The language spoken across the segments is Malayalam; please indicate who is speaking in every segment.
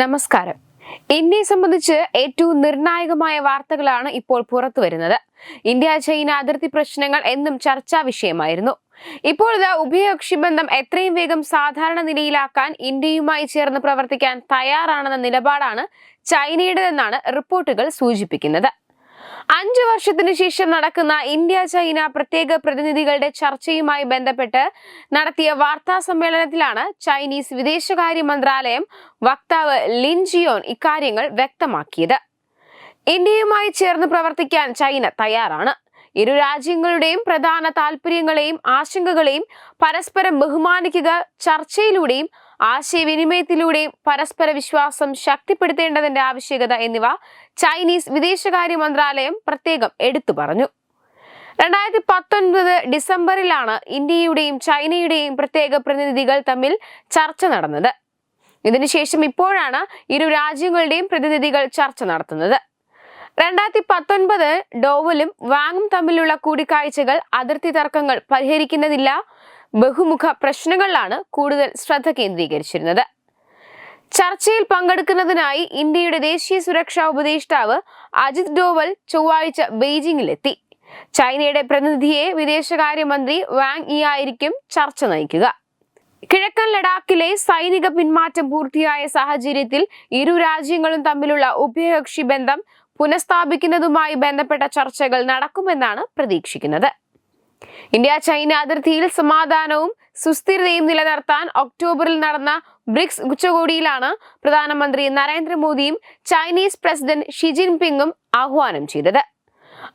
Speaker 1: നമസ്കാരം ഇന്ത്യയെ സംബന്ധിച്ച് ഏറ്റവും നിർണായകമായ വാർത്തകളാണ് ഇപ്പോൾ പുറത്തു വരുന്നത് ഇന്ത്യ ചൈന അതിർത്തി പ്രശ്നങ്ങൾ എന്നും ചർച്ചാ വിഷയമായിരുന്നു ഇപ്പോൾ ഇതാ ഉഭയകക്ഷി ബന്ധം എത്രയും വേഗം സാധാരണ നിലയിലാക്കാൻ ഇന്ത്യയുമായി ചേർന്ന് പ്രവർത്തിക്കാൻ തയ്യാറാണെന്ന നിലപാടാണ് ചൈനയുടേതെന്നാണ് റിപ്പോർട്ടുകൾ സൂചിപ്പിക്കുന്നത് അഞ്ചു വർഷത്തിന് ശേഷം നടക്കുന്ന ഇന്ത്യ ചൈന പ്രത്യേക പ്രതിനിധികളുടെ ചർച്ചയുമായി ബന്ധപ്പെട്ട് നടത്തിയ വാർത്താ സമ്മേളനത്തിലാണ് ചൈനീസ് വിദേശകാര്യ മന്ത്രാലയം വക്താവ് ലിൻ ജിയോൺ ഇക്കാര്യങ്ങൾ വ്യക്തമാക്കിയത് ഇന്ത്യയുമായി ചേർന്ന് പ്രവർത്തിക്കാൻ ചൈന തയ്യാറാണ് ഇരു രാജ്യങ്ങളുടെയും പ്രധാന താല്പര്യങ്ങളെയും ആശങ്കകളെയും പരസ്പരം ബഹുമാനിക്കുക ചർച്ചയിലൂടെയും ആശയവിനിമയത്തിലൂടെയും പരസ്പര വിശ്വാസം ശക്തിപ്പെടുത്തേണ്ടതിന്റെ ആവശ്യകത എന്നിവ ചൈനീസ് വിദേശകാര്യ മന്ത്രാലയം പ്രത്യേകം എടുത്തു പറഞ്ഞു രണ്ടായിരത്തി പത്തൊൻപത് ഡിസംബറിലാണ് ഇന്ത്യയുടെയും ചൈനയുടെയും പ്രത്യേക പ്രതിനിധികൾ തമ്മിൽ ചർച്ച നടന്നത് ഇതിനുശേഷം ഇപ്പോഴാണ് ഇരു രാജ്യങ്ങളുടെയും പ്രതിനിധികൾ ചർച്ച നടത്തുന്നത് രണ്ടായിരത്തി പത്തൊൻപത് ഡോവലും വാങ്ങും തമ്മിലുള്ള കൂടിക്കാഴ്ചകൾ അതിർത്തി തർക്കങ്ങൾ പരിഹരിക്കുന്നതില്ല ബഹുമുഖ പ്രശ്നങ്ങളിലാണ് കൂടുതൽ ശ്രദ്ധ കേന്ദ്രീകരിച്ചിരുന്നത് ചർച്ചയിൽ പങ്കെടുക്കുന്നതിനായി ഇന്ത്യയുടെ ദേശീയ സുരക്ഷാ ഉപദേഷ്ടാവ് അജിത് ഡോവൽ ചൊവ്വാഴ്ച ബെയ്ജിങ്ങിലെത്തി ചൈനയുടെ പ്രതിനിധിയെ വിദേശകാര്യമന്ത്രി വാങ് ഇ ആയിരിക്കും ചർച്ച നയിക്കുക കിഴക്കൻ ലഡാക്കിലെ സൈനിക പിന്മാറ്റം പൂർത്തിയായ സാഹചര്യത്തിൽ ഇരു രാജ്യങ്ങളും തമ്മിലുള്ള ഉഭയകക്ഷി ബന്ധം പുനഃസ്ഥാപിക്കുന്നതുമായി ബന്ധപ്പെട്ട ചർച്ചകൾ നടക്കുമെന്നാണ് പ്രതീക്ഷിക്കുന്നത് ഇന്ത്യ ചൈന അതിർത്തിയിൽ സമാധാനവും സുസ്ഥിരതയും നിലനിർത്താൻ ഒക്ടോബറിൽ നടന്ന ബ്രിക്സ് ഉച്ചകോടിയിലാണ് പ്രധാനമന്ത്രി നരേന്ദ്രമോദിയും ചൈനീസ് പ്രസിഡന്റ് ഷി ജിൻപിങ്ങും ആഹ്വാനം ചെയ്തത്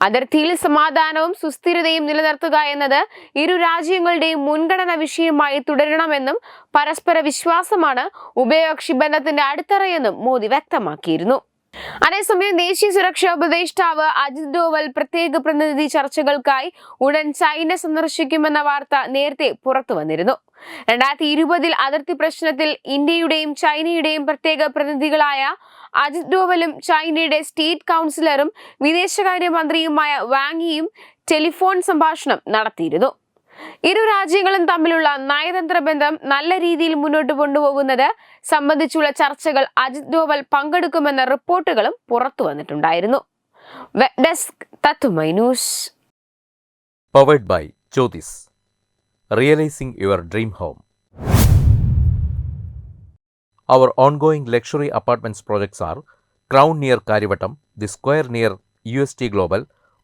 Speaker 1: അതിർത്തിയിൽ സമാധാനവും സുസ്ഥിരതയും നിലനിർത്തുക എന്നത് ഇരു രാജ്യങ്ങളുടെയും മുൻഗണന വിഷയമായി തുടരണമെന്നും പരസ്പര വിശ്വാസമാണ് ഉഭയകക്ഷി ബന്ധത്തിന്റെ അടിത്തറയെന്നും മോദി വ്യക്തമാക്കിയിരുന്നു അതേസമയം ദേശീയ സുരക്ഷാ ഉപദേഷ്ടാവ് അജിത് ഡോവൽ പ്രത്യേക പ്രതിനിധി ചർച്ചകൾക്കായി ഉടൻ ചൈന സന്ദർശിക്കുമെന്ന വാർത്ത നേരത്തെ പുറത്തു വന്നിരുന്നു രണ്ടായിരത്തി ഇരുപതിൽ അതിർത്തി പ്രശ്നത്തിൽ ഇന്ത്യയുടെയും ചൈനയുടെയും പ്രത്യേക പ്രതിനിധികളായ അജിത് ഡോവലും ചൈനയുടെ സ്റ്റേറ്റ് കൗൺസിലറും വിദേശകാര്യമന്ത്രിയുമായ വാങ്ങിയും ടെലിഫോൺ സംഭാഷണം നടത്തിയിരുന്നു ഇരു രാജ്യങ്ങളും തമ്മിലുള്ള നയതന്ത്ര ബന്ധം നല്ല രീതിയിൽ മുന്നോട്ട് കൊണ്ടുപോകുന്നത് സംബന്ധിച്ചുള്ള ചർച്ചകൾ അജിത് ഡോവൽ പങ്കെടുക്കുമെന്ന റിപ്പോർട്ടുകളും പുറത്തു വന്നിട്ടുണ്ടായിരുന്നു വെബ് ഡെസ്ക് തത്തുമൈ realising your dream home our ongoing luxury apartments projects are crown near Kariavattom the square near U S T global